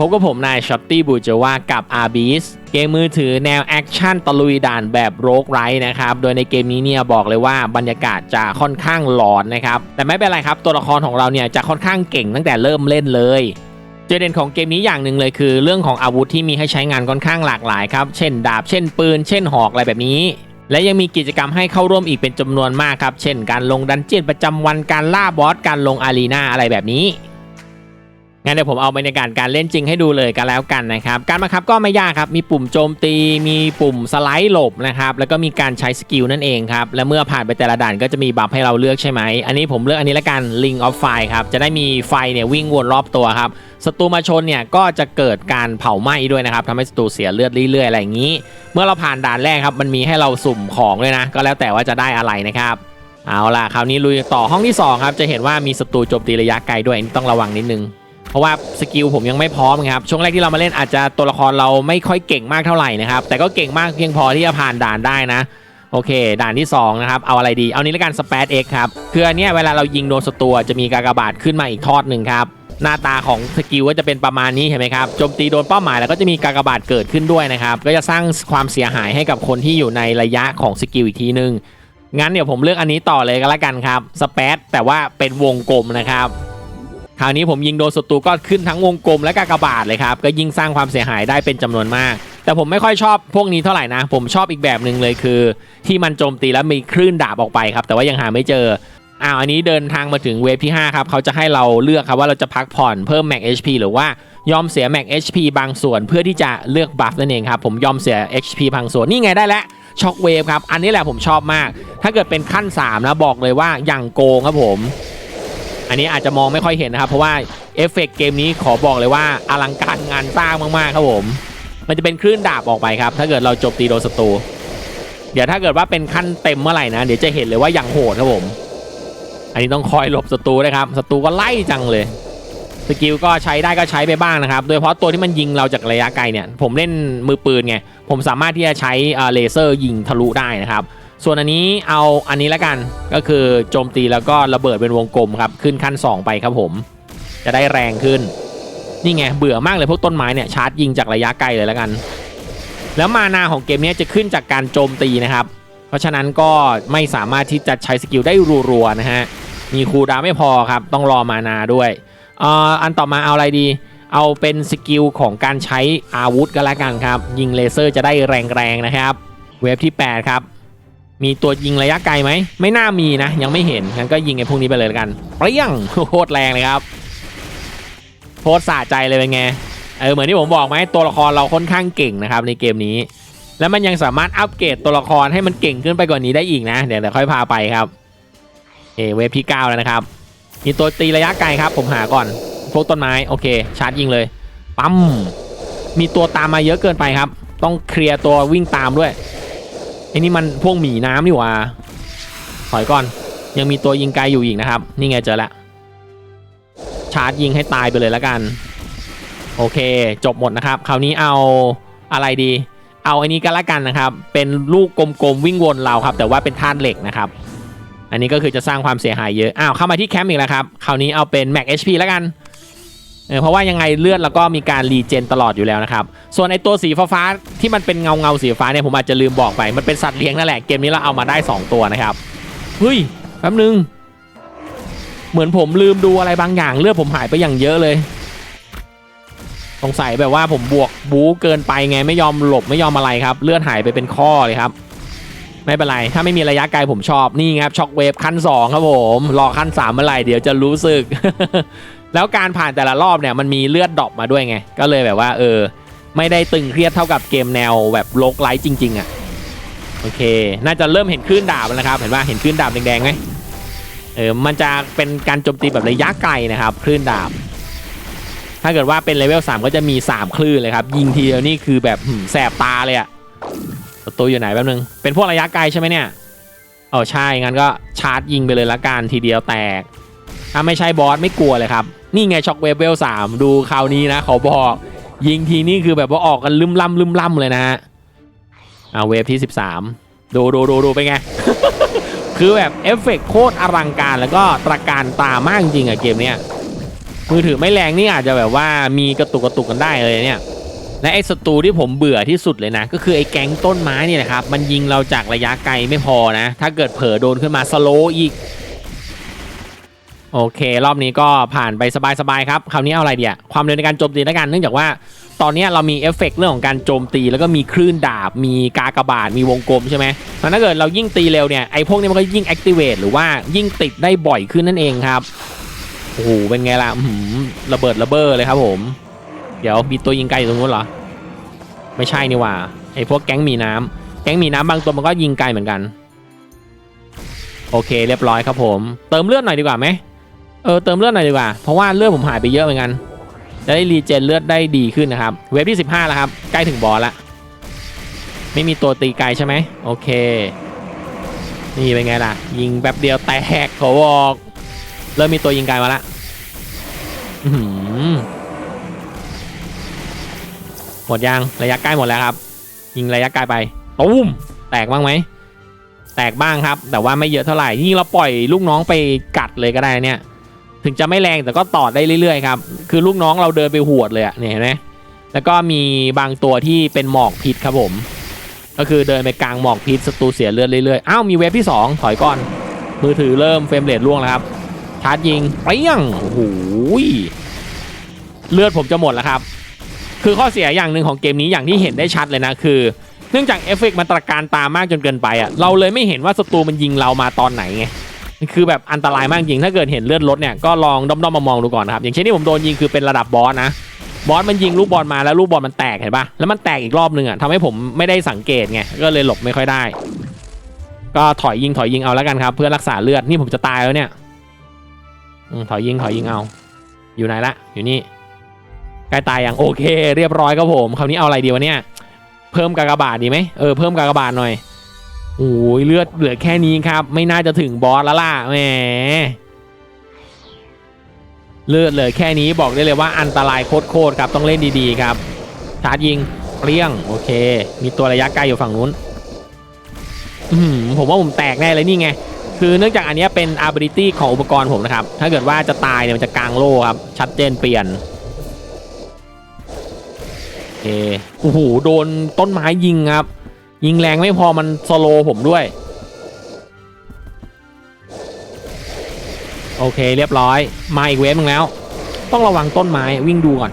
พบกับผมนายช็อตตี้บูเจว่ากับ a r b i s เกมมือถือแนวแอคชั่นตะลุยด่านแบบโรกไรนะครับ โดยในเกมนี้เนี่ยบอกเลยว่าบรรยากาศจะค่อนข้างหลอนนะครับ แต่ไม่เป็นไรครับตัวละครของเราเนี่ยจะค่อนข้างเก่งตั้งแต่เริ่มเล่นเลยจุดเด่นของเกมนี้อย่างหนึ่งเลยคือ เรื่องของอาวุธที่มีให้ใช้งานค่อนข้างหลากหลายครับเช่น ดาบเช่นปืน เช่นหอกอะไรแบบนี้ และยังมีกิจกรรมให้เข้าร่วมอีกเป็นจำนวนมากครับเช่น การลงดันเจียนประจำวันการล่าบอสการลงอารีนาอะไรแบบนี้ งั้นเดี๋ยวผมเอาบรรยากาศการเล่นจริงให้ดูเลยกันแล้วกันนะครับ การบังคับก็ไม่ยากครับ มีปุ่มโจมตี มีปุ่มสไลด์หลบนะครับ แล้วก็มีการใช้สกิลนั่นเองครับ และเมื่อผ่านไปแต่ละด่านก็จะมีบัฟให้เราเลือกใช่ไหม อันนี้ผมเลือกอันนี้ละกัน Ring of Fire ครับ จะได้มีไฟเนี่ยวิ่งวนรอบตัวครับ ศัตรูมาชนเนี่ยก็จะเกิดการเผาไหม้ด้วยนะครับทำให้ศัตรูเสียเลือดเรื่อยๆอะไรอย่างนี้ เมื่อเราผ่านด่านแรกครับ มันมีให้เราสุ่มของเลยนะ ก็แล้วแต่ว่าจะได้อะไรนะครับเอาล่ะคราวนี้ลุยต่อห้องที่สองครับจะเห็นว่ามีศัตรูโจมตีระยะไกลด้วยต้องระวังนิดนึง เพราะว่าสกิลผมยังไม่พร้อมครับช่วงแรกที่เรามาเล่นอาจจะตัวละครเราไม่ค่อยเก่งมากเท่าไหร่นะครับแต่ก็เก่งมากเพียงพอที่จะผ่านด่านได้นะโอเค ด่านที่ 2 นะครับ เอาอะไรดี เอานี้ละกันสเปซเอ็กครับคืออันเนี้ยเวลาเรายิงโดนศัตรูจะมีกากบาทขึ้นมาอีกทอดหนึ่งครับ หน้าตาของสกิลก็จะเป็นประมาณนี้เห็นไหมครับ โจมตีโดนเป้าหมายแล้วก็จะมีกากบาทเกิดขึ้นด้วยนะครับ ก็จะสร้างความเสียหายให้กับคนที่อยู่ในระยะของสกิลอีกทีนึง งั้นเดี๋ยวผมเลือกอันนี้ต่อเลยก็แล้วกันครับ สเปซแต่ว่าเป็นวงกลมนะครับ คราวนี้ผมยิงโดนศัตรูก็ขึ้นทั้งวงกลมและกากบาทเลยครับ ก็ยิ่งสร้างความเสียหายได้เป็นจำนวนมาก แต่ผมไม่ค่อยชอบพวกนี้เท่าไหร่นะ ผมชอบอีกแบบหนึ่งเลยคือ ที่มันโจมตีแล้วมีคลื่นดาบออกไปครับ แต่ว่ายังหาไม่เจออ้าวอันนี้เดินทางมาถึงเวฟที่ 5 ครับเขาจะให้เราเลือกครับว่าเราจะพักผ่อนเพิ่มแม็ก HP หรือว่ายอมเสียแม็ก HP บางส่วนเพื่อที่จะเลือกบัฟนั่นเองครับผมยอมเสีย HP บางส่วนนี่ไงได้แล้วช็อคเวฟครับอันนี้แหละผมชอบมาก ถ้าเกิดเป็นขั้น 3 นะบอกเลยว่าอย่างโกงครับผม อันนี้อาจจะมองไม่ค่อยเห็นนะครับ เพราะว่าเอฟเฟกต์เกมนี้ขอบอกเลยว่าอลังการงานสร้างมากๆครับผม มันจะเป็นคลื่นดาบออกไปครับ ถ้าเกิดเราจมตีโดนศัตรูเดี๋ยวถ้าเกิดว่าเป็นขั้นเต็มเมื่อไหร่นะ เดี๋ยวจะเห็นเลยว่าอย่างโหดครับผม อันนี้ต้องคอยหลบศัตรูนะครับศัตรูก็ไล่จังเลยสกิลก็ใช้ได้ก็ใช้ไปบ้างนะครับ โดยเฉพาะตัวที่มันยิงเราจากระยะไกลเนี่ย ผมเล่นมือปืนไง ผมสามารถที่จะใช้เลเซอร์ยิงทะลุได้นะครับ ส่วนอันนี้เอาอันนี้ละกันก็คือโจมตีแล้วก็ระเบิดเป็นวงกลมครับขึ้นขั้น 2 ไปครับผม จะได้แรงขึ้น นี่ไงเบื่อมากเลยพวกต้นไม้เนี่ยชาร์จยิงจากระยะไกลเลยแล้วกัน แล้วมานาของเกมนี้จะขึ้นจากการโจมตีนะครับ เพราะฉะนั้นก็ไม่สามารถที่จะใช้สกิลได้รัวๆนะฮะมีคูลดาวไม่พอครับต้องรอมานาด้วยเอ่ออันต่อมาเอาอะไรดี เอาเป็นสกิลของการใช้อาวุธก็แล้วกันครับ ยิงเลเซอร์จะได้แรงๆนะครับ เวฟที่ 8 ครับ มีตัวยิงระยะไกลไหม ไม่น่ามีนะ ยังไม่เห็นงั้นก็ยิงไอ้พวกนี้ไปเลยกันเปรี้ยงโคตรแรงเลยครับโคตรสะใจเลยเป็นไงเออเหมือนที่ผมบอกไหมตัวละครเราค่อนข้างเก่งนะครับในเกมนี้ แล้วมันยังสามารถอัปเกรดตัวละครให้มันเก่งขึ้นไปกว่านี้ได้อีกนะเดี๋ยวเดี๋ยวค่อยพาไปครับเอเวฟที่9แล้วนะครับ มีตัวตีระยะไกลครับ ผมหาก่อนพวกต้นไม้โอเค ชาร์จยิงเลยปั๊มมีตัวตามมาเยอะเกินไปครับ ต้องเคลียร์ตัววิ่งตามด้วย อ้นี่มันพวกหมีน้ำนี่หว่าถอยก่อน ยังมีตัวยิงไกลอยู่อีกนะครับ นี่ไงเจอแล้วชาร์จยิงให้ตายไปเลยแล้วกัน โอเค จบหมดนะครับ คราวนี้เอาอะไรดี เอาอันนี้ก็แล้วกันนะครับ เป็นลูกกลมๆวิ่งวนเราครับ แต่ว่าเป็นธาตุเหล็กนะครับ อันนี้ก็คือจะสร้างความเสียหายเยอะ อ้าวเข้ามาที่แคมป์อีกแล้วครับ คราวนี้เอาเป็น Mac HP แล้วกัน เออเพราะว่ายังไงเลือดแล้วก็มีการรีเจนตลอดอยู่แล้วนะครับ ส่วนไอตัวสีฟ้าที่มันเป็นเงาเงาสีฟ้าเนี่ยผมอาจจะลืมบอกไป มันเป็นสัตว์เลี้ยงนั่นแหละ เกมนี้เราเอามาได้ 2 ตัวนะครับเฮ้ยแป๊บนึง เหมือนผมลืมดูอะไรบางอย่างเลือดผมหายไปอย่างเยอะเลยสงสัยแบบว่าผมบวกบู๊เกินไปไงไม่ยอมหลบไม่ยอมอะไรครับ เลือดหายไปเป็นข้อเลยครับ ไม่เป็นไร ถ้าไม่มีระยะไกลผมชอบนี่ครับช็อคเวฟขั้น2ครับผมรอขั้น3เมื่อไหร่เดี๋ยวจะรู้สึก แล้วการผ่านแต่ละรอบเนี่ยมันมีเลือดดรอปมาด้วยไง ก็เลยแบบว่า เออ ไม่ได้ตึงเครียดเท่ากับเกมแนวแบบโลกไลท์จริง ๆอะโอเค น่าจะเริ่มเห็นคลื่นดาบแล้วนะครับ เห็นว่าเห็นคลื่นดาบแดงๆไหมเออมันจะเป็นการโจมตีแบบระยะไกลนะครับคลื่นดาบ ถ้าเกิดว่าเป็นเลเวล3ก็จะมี 3 คลื่นเลยครับยิงทีเดียวนี่คือแบบแสบตาเลยอะศัตรูอยู่ไหนแป๊บนึง เป็นพวกระยะไกลใช่ไหมเนี่ยอ๋อใช่งั้นก็ชาร์จยิงไปเลยละกันทีเดียวแตก ถ้าไม่ใช่บอสไม่กลัวเลยครับ นี่ไงช็อคเวฟเวลสามดูคราวนี้นะเขาบอก ยิงทีนี่คือแบบว่าออกกันลืมล่ำลืมล่ำเลยนะฮะอ่าเวฟที่ 13 ดูดูดูดูไปไง คือแบบเอฟเฟกต์โคตรอลังการแล้วก็ตระการตามากจริงอะเกมเนี้ยมือถือไม่แรงนี่อาจจะแบบว่ามีกระตุกกระตุกกันได้เลยเนี่ยและไอ้ศัตรูที่ผมเบื่อที่สุดเลยนะ ก็คือไอ้แก๊งต้นไม้นี่แหละครับ มันยิงเราจากระยะไกลไม่พอนะ ถ้าเกิดเผลอโดนขึ้นมาสโลอีก โอเค รอบนี้ก็ผ่านไปสบายๆครับ คราวนี้เอาอะไรเดียความเร็วในการโจมตีแล้วกัน เนื่องจากว่าตอนนี้เรามีเอฟเฟกต์เรื่องของการโจมตี แล้วก็มีคลื่นดาบ มีกากบาทมีวงกลมใช่ไหมแล้วถ้าเกิดเรายิ่งตีเร็วเนี่ย ไอ้พวกนี้มันก็ยิ่ง activate หรือว่ายิ่งติดได้บ่อยขึ้นนั่นเองครับ โอ้โห เป็นไงล่ะหือระเบิดระเบ้อเลยครับผม เดี๋ยวมีตัวยิงไกลอยู่ตรงนู้นเหรอ ไม่ใช่นี่ว่า ไอ้พวกแก๊งมีน้ำแก๊งมีน้ำบางตัวมันก็ยิงไกลเหมือนกัน โอเค เรียบร้อยครับผม เติมเลือดหน่อยดีกว่าไหม เออเติมเลือดหน่อยดีกว่า เพราะว่าเลือดผมหายไปเยอะเหมือนกันจะได้รีเจนเลือดได้ดีขึ้นนะครับ เวฟที่ 15 แล้วครับ ใกล้ถึงบอสละ ไม่มีตัวตีไกลใช่ไหมโอเค นี่เป็นไงล่ะ ยิงแป๊บเดียวแตกเขาบอก เริ่มมีตัวยิงไกลมาละอื้อหือหมดยังระยะใกล้หมดแล้วครับ ยิงระยะไกลไปตุ้มแตกบ้างไหมแตกบ้างครับ แต่ว่าไม่เยอะเท่าไหร่ยิ่งเราปล่อยลูกน้องไปกัดเลยก็ได้เนี่ย ถึงจะไม่แรงแต่ก็ต่อได้เรื่อยๆครับ คือลูกน้องเราเดินไปหวดเลยอะเนี่ยเห็นไหมแล้วก็มีบางตัวที่เป็นหมอกพิษครับผม ก็คือเดินไปกลางหมอกพิษศัตรูเสียเลือดเรื่อยๆ อ้าวมีเวฟที่ 2 ถอยก่อน มือถือเริ่มเฟรมเรทล่วงแล้วครับ ชาร์จยิงเปี้ยงโอ้โหเลือดผมจะหมดแล้วครับ คือข้อเสียอย่างหนึ่งของเกมนี้อย่างที่เห็นได้ชัดเลยนะคือ เนื่องจากเอฟเฟกต์มันตระการตามากจนเกินไปอะเราเลยไม่เห็นว่าศัตรูมันยิงเรามาตอนไหนไง คือแบบอันตรายมากจริงถ้าเกิดเห็นเลือดลดเนี่ยก็ลองด้อมๆมามองดูก่อนนะครับอย่างเช่นที่ผมโดนยิงคือเป็นระดับบอสนะบอสมันยิงลูกบอลมาแล้วลูกบอลมันแตกเห็นปะแล้วมันแตกอีกรอบนึงอะทำให้ผมไม่ได้สังเกตไงก็เลยหลบไม่ค่อยได้ ก็ถอยยิงถอยยิงเอาแล้วกันครับ เพื่อรักษาเลือดนี่ผมจะตายแล้วเนี่ยอถอยยิงถอยยิงเอา อยู่ไหนละอยู่นี่ใกล้ตายอย่างโอเค เรียบร้อยครับผมคราวนี้เอาอะไรดีวะเนี่ย เพิ่มกากบาทดีไหมเออเพิ่มกากบาทหน่อย โอ้ยเลือดเหลือแค่นี้ครับ ไม่น่าจะถึงบอสแล้วล่ะแหมเลือดเหลือแค่นี้บอกได้เลยว่าอันตรายโคตรๆครับต้องเล่นดีๆครับชาร์จยิงเรี้ยงโอเค มีตัวระยะไกลอยู่ฝั่งนู้นผมว่าผมแตกแน่เลยนี่ไง คือเนื่องจากอันนี้เป็น ability ของอุปกรณ์ผมนะครับ ถ้าเกิดว่าจะตายเนี่ยมันจะกลางโล่ครับ ชัดเจนเปลี่ยนโอเคโอ้โหโดนต้นไม้ยิงครับ ยิงแรงไม่พอมันสโลผมด้วย โอเคเรียบร้อย มาอีกเวฟนึงแล้ว ต้องระวังต้นไม้วิ่งดูก่อน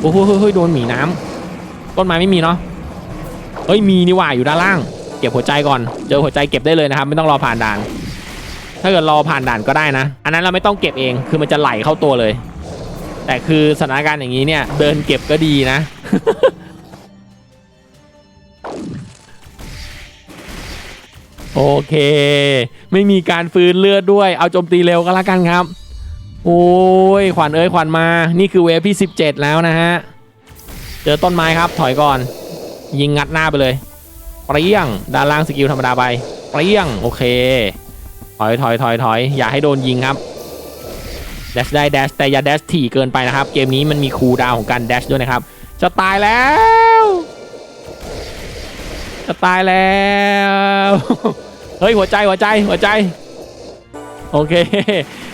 โอ้โหเฮ้ยโดนหมีน้ำต้นไม้ไม่มีเนาะเฮ้ยมีนี่หว่าอยู่ด้านล่าง เก็บหัวใจก่อน เจอหัวใจเก็บได้เลยนะครับ ไม่ต้องรอผ่านด่าน ถ้าเกิดรอผ่านด่านก็ได้นะ อันนั้นเราไม่ต้องเก็บเองคือมันจะไหลเข้าตัวเลย แต่คือสถานการณ์อย่างนี้เนี่ย เดินเก็บก็ดีนะ โอเค ไม่มีการฟื้นเลือดด้วย เอาโจมตีเร็วก็แล้วกันครับ โอ้ย ขวัญเอ้ยขวัญมา นี่คือเวฟที่ 17 แล้วนะฮะ เจอต้นไม้ครับ ถอยก่อน ยิงงัดหน้าไปเลยเปรี้ยง ด้านล่างสกิลธรรมดาไปเปรี้ยง โอเค ถอยถอยถอยถอย อย่าให้โดนยิงครับ แดชได้แดชแต่อย่าแดชถี่เกินไปนะครับ เกมนี้มันมีคูลดาวของการแดชด้วยนะครับ จะตายแล้ว จะตายแล้ว เฮ้ยหัวใจหัวใจหัวใจ โอเค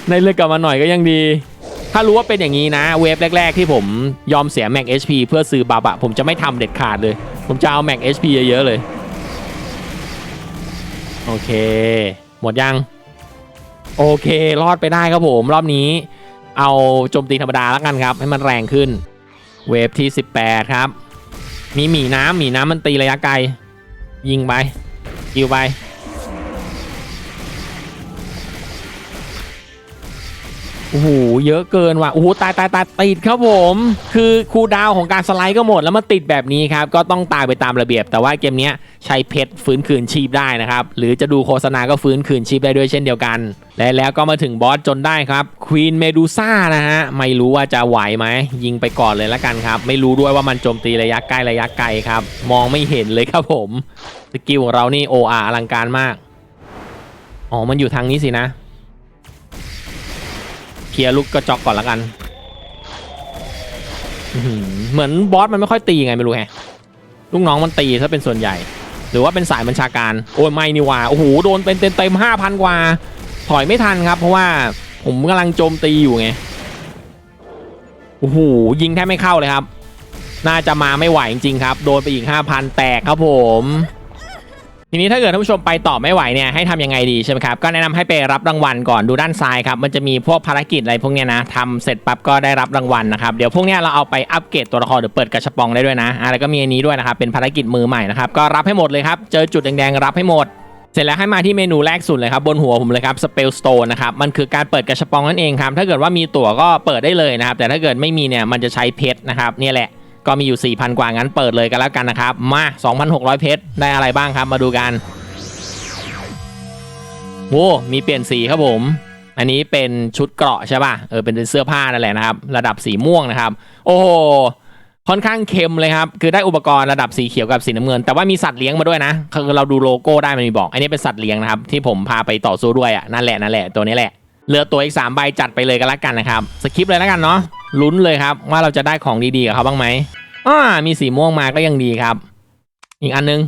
ในเลือกกลับมาหน่อยก็ยังดี ถ้ารู้ว่าเป็นอย่างนี้นะ เวฟแรก ๆ ที่ผมยอมเสียแม็ก HP เพื่อซื้อบับะ ผมจะไม่ทำเด็ดขาดเลย ผมจะเอาแม็ก HP เยอะๆเลย โอเค หมดยัง โอเค รอดไปได้ครับผม รอบนี้ เอาโจมตีธรรมดาแล้วกันครับ ให้มันแรงขึ้น เวฟที่ 18 ครับมีหมีน้ำหมีน้ำมันตีระยะไกล ยิงไปยิวไป โอ้โหเยอะเกินว่ะโอ้โหตายตายตายติดครับผม คือคูดาวของการสไลด์ก็หมดแล้วมาติดแบบนี้ครับ ก็ต้องตายไปตามระเบียบ แต่ว่าเกมนี้ใช้เพชรฟื้นคืนชีพได้นะครับ หรือจะดูโฆษณาก็ฟื้นคืนชีพได้ด้วยเช่นเดียวกัน และแล้วก็มาถึงบอสจนได้ครับควีนเมดูซ่านะฮะ ไม่รู้ว่าจะไหวไหม ยิงไปก่อนเลยละกันครับ ไม่รู้ด้วยว่ามันโจมตีระยะใกล้ระยะไกลครับ มองไม่เห็นเลยครับผมสกิลของเรานี่โออาอลังการมากอ๋อมันอยู่ทางนี้สินะ ลียร์ลูกกระจอกก่อนละกันเหมือนบอสมันไม่ค่อยตีไงไม่รู้แฮะลูกน้องมันตีถ้าเป็นส่วนใหญ่ หรือว่าเป็นสายบัญชาการ โอ้ยไม่นี่ว่าโอ้โหโดนเป็นเต็มเต็มห้าพันกว่า ถอยไม่ทันครับ เพราะว่าผมกำลังโจมตีอยู่ไงโอ้โหยิงแทบไม่เข้าเลยครับ น่าจะมาไม่ไหวจริงๆครับ โดนไปอีก5,000แตกครับผม ทีนี้ถ้าเกิดท่านผู้ชมไปต่อไม่ไหวเนี่ยให้ทำยังไงดีใช่ไหมครับก็แนะนำให้ไปรับรางวัลก่อนดูด้านซ้ายครับมันจะมีพวกภารกิจอะไรพวกเนี้ยนะทำเสร็จปั๊บก็ได้รับรางวัลนะครับเดี๋ยวพวกเนี้ยเราเอาไปอัปเกรดตัวละครหรือเปิดกระชับปองได้ด้วยนะอะแล้วก็มีอันนี้ด้วยนะครับเป็นภารกิจมือใหม่นะครับก็รับให้หมดเลยครับเจอจุดแดงๆรับให้หมดเสร็จแล้วให้มาที่เมนูแรกสุดเลยครับบนหัวผมเลยครับ Spell Stone นะครับมันคือการเปิดกระชับปองนั่นเองครับถ้าเกิดว่ามีตั๋วก็เปิดได้เลยนะครับแต่ถ้าเกิดไม่มีเนี่ยมันจะใช้เพชรนะครับเนี่ยแหละ ก็มีอยู่ 4,000 กว่างั้นเปิดเลยกันแล้วกันนะครับ มา 2,600 เพชรได้อะไรบ้างครับมาดูกันโว้มีเปลี่ยนสีครับผม อันนี้เป็นชุดเกราะใช่ป่ะเออเป็นเสื้อผ้านั่นแหละนะครับ ระดับสีม่วงนะครับ โอ้โหค่อนข้างเค็มเลยครับ คือได้อุปกรณ์ระดับสีเขียวกับสีน้ำเงิน แต่ว่ามีสัตว์เลี้ยงมาด้วยนะ คือเราดูโลโก้ได้มันมีบอก อันนี้เป็นสัตว์เลี้ยงนะครับ ที่ผมพาไปต่อสู้ด้วยอะนั่นแหละนั่นแหละตัวนี้แหละเหลือตัวอีก3ใบจัดไปเลยกันละกันนะครับสคริปเลยแล้วกันเนาะ ลุ้นเลยครับว่าเราจะได้ของดีๆกับเขาบ้างไหมอ่ามีสีม่วงมาก็ยังดีครับ อีกอันนึง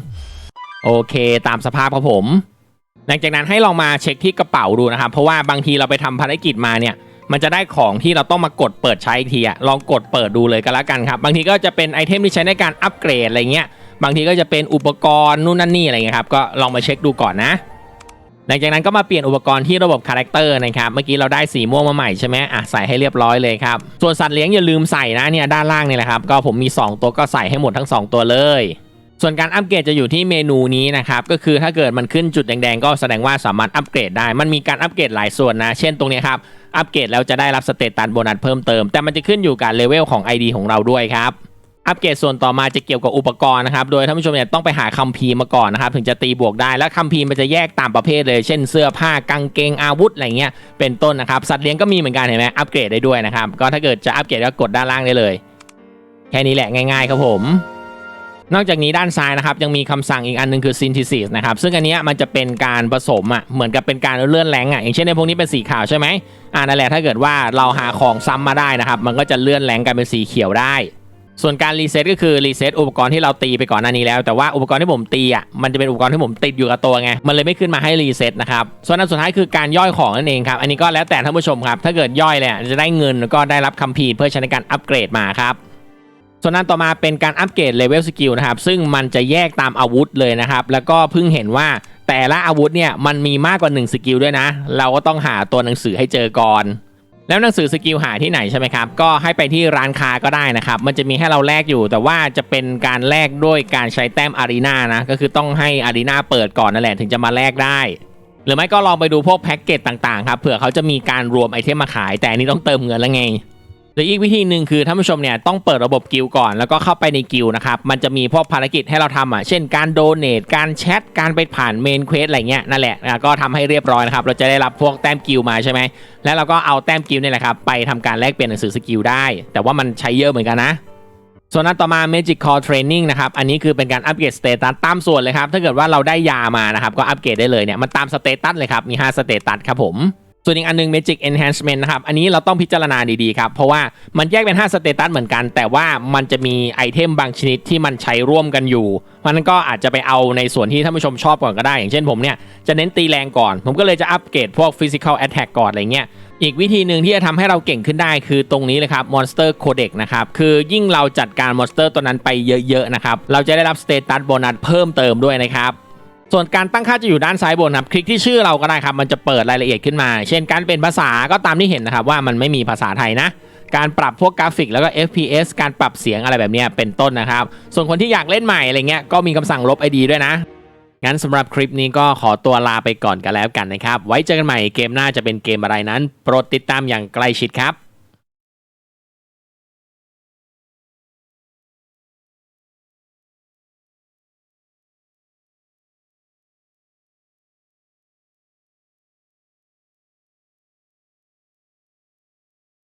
โอเคตามสภาพครับผม หลังจากนั้นให้ลองมาเช็คที่กระเป๋าดูนะครับ เพราะว่าบางทีเราไปทำภารกิจมาเนี่ย มันจะได้ของที่เราต้องมากดเปิดใช้อีกทีอะลองกดเปิดดูเลยก็แล้วกันครับ บางทีก็จะเป็นไอเทมที่ใช้ในการอัปเกรดอะไรเงี้ย บางทีก็จะเป็นอุปกรณ์นู่นนั่นนี่อะไรเงี้ยครับ ก็ลองมาเช็คดูก่อนนะ หลังจากนั้นก็มาเปลี่ยนอุปกรณ์ที่ระบบคาแรคเตอร์นะครับ เมื่อกี้เราได้สีม่วงมาใหม่ใช่ไหมอะใส่ให้เรียบร้อยเลยครับ ส่วนสัตว์เลี้ยงอย่าลืมใส่นะเนี่ยด้านล่างนี่แหละครับ ก็ผมมี 2 ตัวก็ใส่ให้หมดทั้ง 2 ตัวเลยส่วนการอัปเกรดจะอยู่ที่เมนูนี้นะครับก็คือถ้าเกิดมันขึ้นจุดแดงๆ ก็แสดงว่าสามารถอัปเกรดได้ มันมีการอัปเกรดหลายส่วนนะ เช่นตรงนี้ครับอัปเกรดแล้วจะได้รับสเตตัสโบนัสเพิ่มเติม แต่มันจะขึ้นอยู่กับเลเวลของ ID ของเราด้วยครับ อัปเกรดส่วนต่อมาจะเกี่ยวกับอุปกรณ์นะครับ โดยท่านผู้ชมเนี่ยต้องไปหาคัมภีร์มาก่อนนะครับ ถึงจะตีบวกได้ และคัมภีร์มันจะแยกตามประเภทเลย เช่นเสื้อผ้ากางเกงอาวุธอะไรเงี้ย เป็นต้นนะครับ สัตว์เลี้ยงก็มีเหมือนกันเห็นไหมอัปเกรดได้ด้วยนะครับ ก็ถ้าเกิดจะอัปเกรดก็กดด้านล่างได้เลย แค่นี้แหละง่าย ๆ ครับผม นอกจากนี้ด้านซ้ายนะครับยังมีคำสั่งอีกอันหนึงคือ synthesis นะครับ ซึ่งอันนี้มันจะเป็นการผสมอะ เหมือนกับเป็นการเลื่อนแรงอะ อย่างเช่นในพวกนี้เป็นสีขาวใช่ไหมอ่านั่นแหละถ้าเกิดว่าเราหาของซ้ำมาได้นะครับ มันก็จะเลื่อนแรงกลายเป็นสีเขียวได้ ส่วนการรีเซ็ตก็คือรีเซ็ตอุปกรณ์ที่เราตีไปก่อนหน้านี้แล้ว แต่ว่าอุปกรณ์ที่ผมตีอะมันจะเป็นอุปกรณ์ที่ผมติดอยู่กับตัวไง มันเลยไม่ขึ้นมาให้รีเซ็ตนะครับ ส่วนอันสุดท้ายคือการย่อยของนั่นเองครับ อันนี้ก็แล้วแต่ท่านผู้ชมครับ ถ้าเกิดย่อยเลยอะจะได้เงินแล้วก็ได้รับคัมภีร์เพื่อใช้ในการอัปเกรดมาครับส่วนนั้นต่อมาเป็นการอัปเกรดเลเวลสกิลนะครับ ซึ่งมันจะแยกตามอาวุธเลยนะครับ แล้วก็เพิ่งเห็นว่าแต่ละอาวุธเนี่ยมันมีมากกว่า 1 สกิลด้วยนะ เราก็ต้องหาตัวหนังสือให้เจอก่อน แล้วหนังสือสกิลหาที่ไหนใช่ไหมครับ ก็ให้ไปที่ร้านค้าก็ได้นะครับ มันจะมีให้เราแลกอยู่ แต่ว่าจะเป็นการแลกด้วยการใช้แต้มอารีนานะ ก็คือต้องให้อารีนาเปิดก่อนนั่นแหละถึงจะมาแลกได้ หรือไม่ก็ลองไปดูพวกแพ็กเกจต่างๆครับ เผื่อเขาจะมีการรวมไอเทมมาขาย แต่อันนี้ต้องเติมเงินแล้วไง หรืออีกวิธีหนึ่งคือท่านผู้ชมเนี่ยต้องเปิดระบบกิลก่อนแล้วก็เข้าไปในกิลนะครับมันจะมีพวกภารกิจให้เราทำอะเช่นการโดเนทการแชทการไปผ่านเมนเควสอะไรเงี้ยนั่นแหละอะก็ทำให้เรียบร้อยนะครับเราจะได้รับพวกแต้มกิลมาใช่ไหมแล้วเราก็เอาแต้มกิลเนี่ยแหละครับไปทำการแลกเปลี่ยนหนังสือสกิลได้ แต่ว่ามันใช้เยอะเหมือนกันนะส่วนนั้นต่อมา Magic Core Training นะครับ อันนี้คือเป็นการอัปเกรดสเตตัสตามส่วนเลยครับ ถ้าเกิดว่าเราได้ยามานะครับ ก็อัปเกรดได้เลยเนี่ย มันตามสเตตัสเลยครับ มี 5 สเตตัสครับผม ส่วนอีกอันนึง Magic Enhancement นะครับ อันนี้เราต้องพิจารณาดีๆครับ เพราะว่ามันแยกเป็น 5 สเตตัสเหมือนกัน แต่ว่ามันจะมีไอเทมบางชนิดที่มันใช้ร่วมกันอยู่ เพราะนั้นก็อาจจะไปเอาในส่วนที่ท่านผู้ชมชอบก่อนก็ได้ อย่างเช่นผมเนี่ย จะเน้นตีแรงก่อน ผมก็เลยจะอัปเกรดพวก Physical Attack ก่อนอะไรเงี้ยอีกวิธีหนึ่งที่จะทำให้เราเก่งขึ้นได้คือตรงนี้เลยครับ Monster Codex นะครับ คือยิ่งเราจัดการมอนสเตอร์ตัวนั้นไปเยอะๆนะครับ เราจะได้รับสเตตัสโบนัสเพิ่มเติมด้วยนะครับ ส่วนการตั้งค่าจะอยู่ด้านซ้ายบนครับ คลิกที่ชื่อเราก็ได้ครับ มันจะเปิดรายละเอียดขึ้นมา เช่นการเป็นภาษาก็ตามที่เห็นนะครับว่ามันไม่มีภาษาไทยนะ การปรับพวกกราฟิกแล้วก็ FPS การปรับเสียงอะไรแบบนี้เป็นต้นนะครับ ส่วนคนที่อยากเล่นใหม่อะไรเงี้ยก็มีคำสั่งลบ ID ด้วยนะ งั้นสำหรับคลิปนี้ก็ขอตัวลาไปก่อนกันแล้วกันนะครับ ไว้เจอกันใหม่เกมหน้าจะเป็นเกมอะไรนั้น โปรดติดตามอย่างใกล้ชิดครับ